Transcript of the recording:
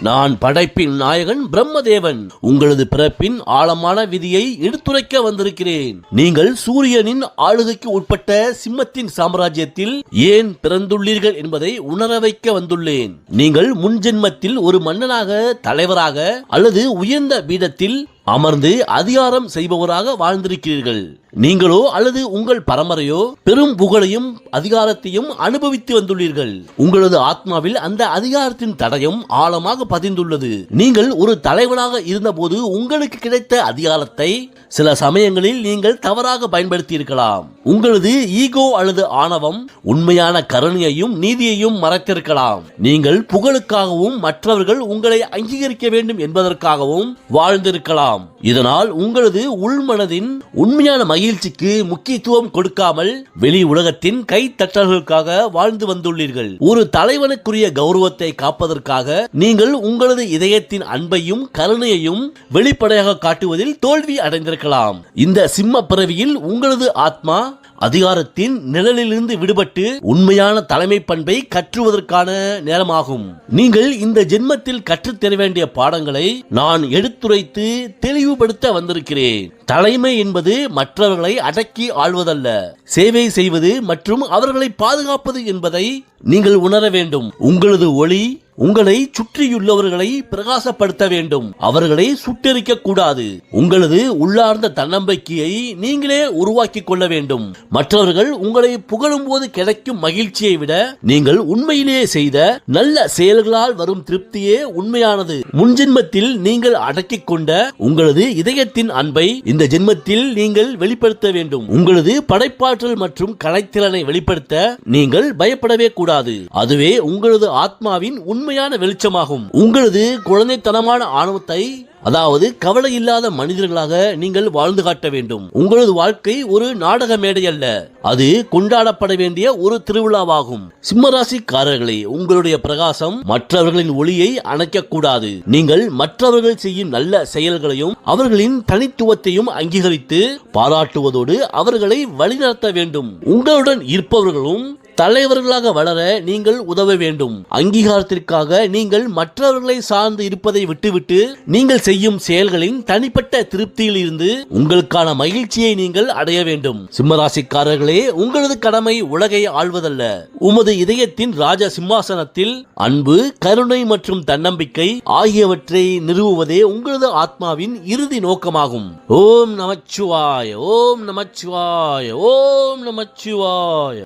நான் படைப்பின் நாயகன் பிரம்மதேவன். உங்களது பிறப்பின் ஆழமான விதியை எடுத்துரைக்க வந்திருக்கிறேன். நீங்கள் சூரியனின் ஆளுகைக்கு உட்பட்ட சிம்மத்தின் சாம்ராஜ்யத்தில் ஏன் பிறந்துள்ளீர்கள் என்பதை உணர வைக்க வந்துள்ளேன். நீங்கள் முன்ஜென்மத்தில் ஒரு மன்னனாக தலைவராக அல்லது உயர்ந்த பீடத்தில் அமர்ந்து அதிகாரம் செய்பவராக வாழ்ந்திருக்கிறீர்கள். நீங்களோ அல்லது உங்கள் பரம்பரையோ பெரும் புகழையும் அதிகாரத்தையும் அனுபவித்து வந்துள்ளீர்கள். உங்களது ஆத்மாவில் அந்த அதிகாரத்தின் தடயம் ஆழமாக பதிந்துள்ளது. நீங்கள் ஒரு தலைவனாக இருந்தபோது உங்களுக்கு கிடைத்த அதிகாரத்தை சில சமயங்களில் நீங்கள் தவறாக பயன்படுத்தி இருக்கலாம் உங்களது ஈகோ அல்லது ஆணவம் உண்மையான கருணையையும் நீதியையும் மறைத்திருக்கலாம். நீங்கள் புகழுக்காகவும் மற்றவர்கள் உங்களை அங்கீகரிக்க வேண்டும் என்பதற்காகவும் வாழ்ந்திருக்கலாம். calmo. இதனால் உங்களது உள்மனதின் உண்மையான மகிழ்ச்சிக்கு முக்கியத்துவம் கொடுக்காமல் வெளி உலகத்தின் கைத்தட்டல்களுக்காக வாழ்ந்து வந்துள்ளீர்கள். ஒரு தலைவனுக்குரிய கௌரவத்தை காப்பதற்காக நீங்கள் உங்களது இதயத்தின் அன்பையும் கருணையையும் வெளிப்படையாக காட்டுவதில் தோல்வி அடைந்திருக்கலாம். இந்த சிம்ம பிறவியில் உங்களது ஆத்மா அதிகாரத்தின் நிழலிலிருந்து விடுபட்டு உண்மையான தலைமை பண்பை கற்றுவதற்கான நேரமாகும். நீங்கள் இந்த ஜென்மத்தில் கற்றுத்தர வேண்டிய பாடங்களை நான் எடுத்துரைத்து தெளிவு தெளிவுபடுத்த வந்திருக்கிறேன். தலைமை என்பது மற்றவர்களை அடக்கி ஆள்வதல்ல. சேவை செய்வது மற்றும் அவர்களை பாதுகாப்பது என்பதை நீங்கள் உணர வேண்டும். உங்களது ஒளி உங்களை சுற்றியுள்ளவர்களை பிரகாசப்படுத்த வேண்டும். அவர்களை சுட்டெரிக்க கூடாது. உங்களது உள்ளார்ந்த தன்னம்பிக்கையை நீங்களே உருவாக்கி கொள்ள வேண்டும். மற்றவர்கள் உங்களை புகழும் போது கிடைக்கும் மகிழ்ச்சியை விட நீங்கள் உண்மையிலேயே செய்த நல்ல செயல்களால் வரும் திருப்தியே உண்மையானது. முன்ஜென்மத்தில் நீங்கள் அடக்கிக் கொண்ட உங்களது இதயத்தின் அன்பை இந்த ஜென்மத்தில் நீங்கள் வெளிப்படுத்த வேண்டும். உங்களது படைப்பாற்றல் மற்றும் கலைத்திறனை வெளிப்படுத்த நீங்கள் பயப்படவே கூடாது. அதுவே உங்களது ஆத்மாவின் உண்மையான வெளிச்சமாகும். உங்களது குழந்தைத்தனமான ஆணவத்தை அதாவது கவலை இல்லாத மனிதர்களாக நீங்கள் வாழ்ந்து காட்ட வேண்டும். உங்களது வாழ்க்கை ஒரு நாடக மேடை அல்ல. அது கொண்டாடப்பட வேண்டிய ஒரு திருவிழாவாகும். சிம்மராசிக்காரர்களே உங்களுடைய பிரகாசம் மற்றவர்களின் ஒளியை அணைக்கக்கூடாது. நீங்கள் மற்றவர்கள் செய்யும் நல்ல செயல்களையும் அவர்களின் தனித்துவத்தையும் அங்கீகரித்து பாராட்டுவதோடு அவர்களை வழிநடத்த வேண்டும். உங்களுடன் இருப்பவர்களும் தலைவர்களாக வளர நீங்கள் உதவ வேண்டும். அங்கீகாரத்திற்காக நீங்கள் மற்றவர்களை சார்ந்து இருப்பதை விட்டுவிட்டு நீங்கள் செய்யும் செயல்களின் தனிப்பட்ட திருப்தியில் இருந்து உங்களுக்கான மகிழ்ச்சியை நீங்கள் அடைய வேண்டும். சிம்மராசிக்காரர்களே உங்களது கடமை உலகை ஆள்வதல்ல. உமது இதயத்தின் ராஜ சிம்மாசனத்தில் அன்பு கருணை மற்றும் தன்னம்பிக்கை ஆகியவற்றை நிறுவுவதே உங்களது ஆத்மாவின் இறுதி நோக்கமாகும். ஓம் நமச்சிவாய ஓம் நமச்சிவாய ஓம் நமச்சிவாய.